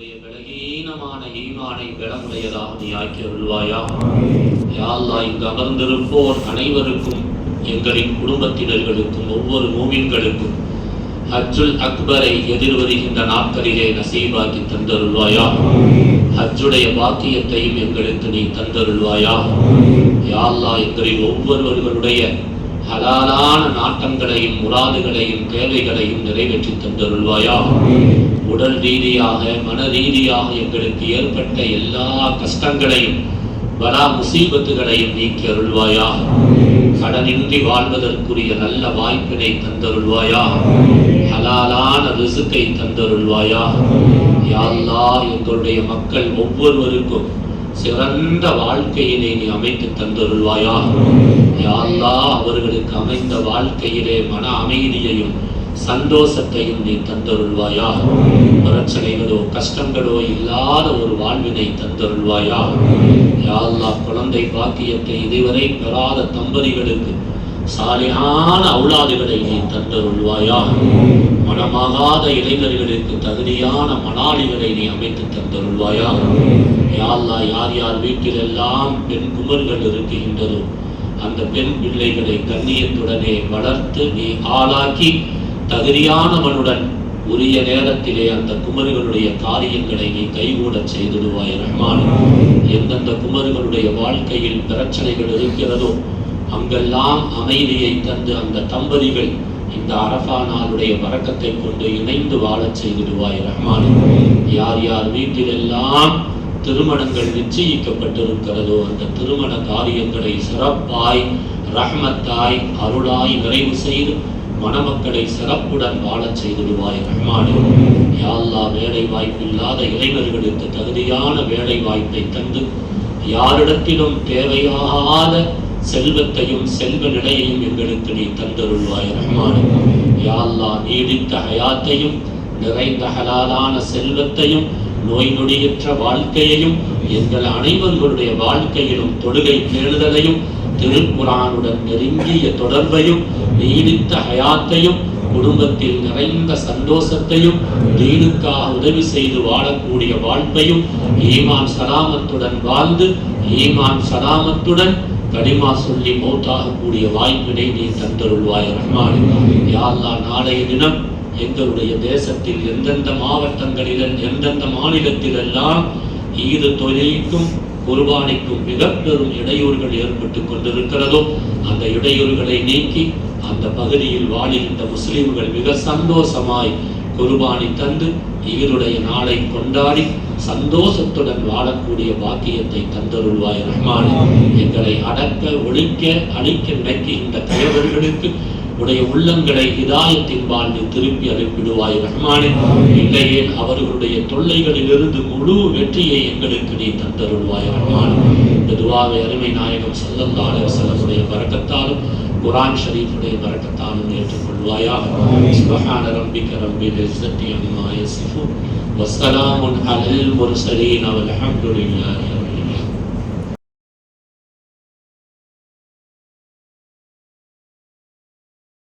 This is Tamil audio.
எங்களுடைய பலகீனமான ஈமானை பலமுடையதாக நீ ஆக்கி அருள்வாயா? யா அல்லாஹ் இங்கு அமர்ந்திருப்போர் அனைவருக்கும் எங்களின் குடும்பத்தினர்களுக்கும் ஒவ்வொரு மூமின்களுக்கும் ஹஜ்ஜுல் அக்பரை எதிர்வருகின்ற நாட்களிலே நசீபாக்கி தந்தருள்வாயா? ஹஜ்ஜுடைய பாக்கியத்தையும் எங்களுக்கு நீ தந்தருள்வாயா? யா அல்லாஹ் எங்களில் ஒவ்வொருவர்களுடைய ஹலாலான நாட்டங்களையும் முராதுகளையும் தேவைகளையும் நிறைவேற்றி தந்தருள்வாயா? உடல் ரீதியாக மன ரீதியாக எங்களுக்கு ஏற்பட்ட எல்லா கஷ்டங்களையும் வரா முசீபத்துகளையும் நீக்கி அருள்வாயா? கடனின்றி வாழ்வதற்குரிய நல்ல வாய்ப்பினை தந்தருள்வாயா? ஹலாலான ரிசுக்கை தந்தருள்வாயா? யா எங்களுடைய மக்கள் ஒவ்வொருவருக்கும் சிறந்த வாழ்க்கையினை நீ அமைத்து தந்தருள்வாயா? யா அவர்களுக்கு அமைந்த வாழ்க்கையிலே மன அமைதியையும் சந்தோஷத்தையும் நீ தந்தருள்வாயா? பிரச்சனைகளோ கஷ்டங்களோ இல்லாத ஒரு வாழ்வினை தந்தருள்வாயா? யா குழந்தை பாக்கியத்தை இதுவரை பெறாத தம்பதிகளுக்கு சாலையான அவுலாதுகளை நீ தந்தருள்வாயா மனமாகாத இளைஞர்களுக்கு தகுதியான மணாளிகளை நீ அமைத்து தந்தருள்வாயா யாழ்லா யார் யார் வீட்டிலெல்லாம் பெண் குமர்கள் இருக்கின்றதோ அந்த பெண் பிள்ளைகளை கண்ணியத்துடனே வளர்த்து நீ ஆளாக்கி தகுதியானவனுடன் உரிய நேரத்திலே அந்த குமர்களுடைய காரியங்களை நீ கைகூடச் செய்திடுவாய் ரஹ்மான். எந்தெந்த குமர்களுடைய வாழ்க்கையில் பிரச்சனைகள் இருக்கிறதோ அங்கெல்லாம் அமைதியை தந்து அந்த தம்பதிகள் இந்த அரசானாளுடைய நாளுடைய வரக்கத்தை கொண்டு இணைந்து வாழச் செய்திடுவாய் ரஹ்மான். யார் யார் வீட்டிலெல்லாம் திருமணங்கள் நிச்சயிக்கப்பட்டிருக்கிறதோ அந்த திருமண காரியங்களை சிறப்பாய் ரஹ்மத்தாய் அருளாய் நிறைவு செய்து மணமக்களை சிறப்புடன் வாழச் செய்திடுவாய் ரஹ்மானே. யாழ்லா வேலை வாய்ப்பில்லாத இளைஞர்களுக்கு தகுதியான வேலை வாய்ப்பை தந்து யாரிடத்திலும் தேவையாகாத செல்வத்தையும் செல்வ நிலையையும் எங்களுக்கு நீ தந்தருள்வாய் ரஹ்மானே. யாழ்லா நீடித்த ஹயாத்தையும் நிறைந்த ஹலாலான செல்வத்தையும் நோய் நொடியற்ற வாழ்க்கையையும் எங்கள் அனைவர்களுடைய வாழ்க்கையிலும் தொழுகை தேடுதலையும் திருக்குறானுடன் நெருங்கிய தொடர்பையும் நீடித்த ஹயாத்தையும் குடும்பத்தில் நிறைந்த சந்தோஷத்தையும் தீனுக்காக உதவி செய்து வாழக்கூடிய வாழ்க்கையும் ஈமான் சலாமத்துடன் வாழ்ந்து ஈமான் சலாமத்துடன் கடிமா சொல்லி மௌத்தாகக்கூடிய வாய்ப்பினை நீ தந்தருள்வாய் ரஹ்மான். யா நாளைய தினம் எங்களுடைய தேசத்தில் எந்தெந்த மாவட்டங்களிலும் எந்தெந்த மாநிலத்திலெல்லாம் ஈது தொழிலுக்கும் குர்பானிக்கும் மிக பெரும் இடையூறுகள் ஏற்பட்டு கொண்டிருக்கிறதோ அந்த இடையூறுகளை நீக்கி அந்த பகுதியில் வாழுகின்ற முஸ்லிம்கள் மிக சந்தோஷமாய் குர்பானி தந்து ஈருடைய நாளை கொண்டாடி சந்தோஷத்துடன் வாழக்கூடிய பாக்கியத்தை தந்தருள்வாய் ரஹ்மான். எங்களை அடக்க ஒழிக்க அழிக்க நினைக்கின்ற கயவர்களுக்கு உடைய உள்ளங்களை ஹிதாயத்தின் நீ திருப்பி அனுப்பிடுவாய் ரஹ்மானே. இல்லையே அவர்களுடைய தொல்லைகளிலிருந்து முழு வெற்றியை எங்களுக்கு நீ தந்தருள்வாய் ரஹ்மான். இந்த துவாவை அருமை நாயகம் சல்லந்தாளர் அலைவசல்லமுடைய பரக்கத்தாலும் குரான் ஷரீஃபுடைய பரக்கத்தாலும் ஏற்றுக்கொள்வாயாக. சுபஹான ரம்பிக்க ரம்பி இஸ்ஸத்தி அம்மா யசிஃபூன் வஸ்ஸலாமுன் அலல் முர்சலீன். வல்ஹம்துலில்லாஹி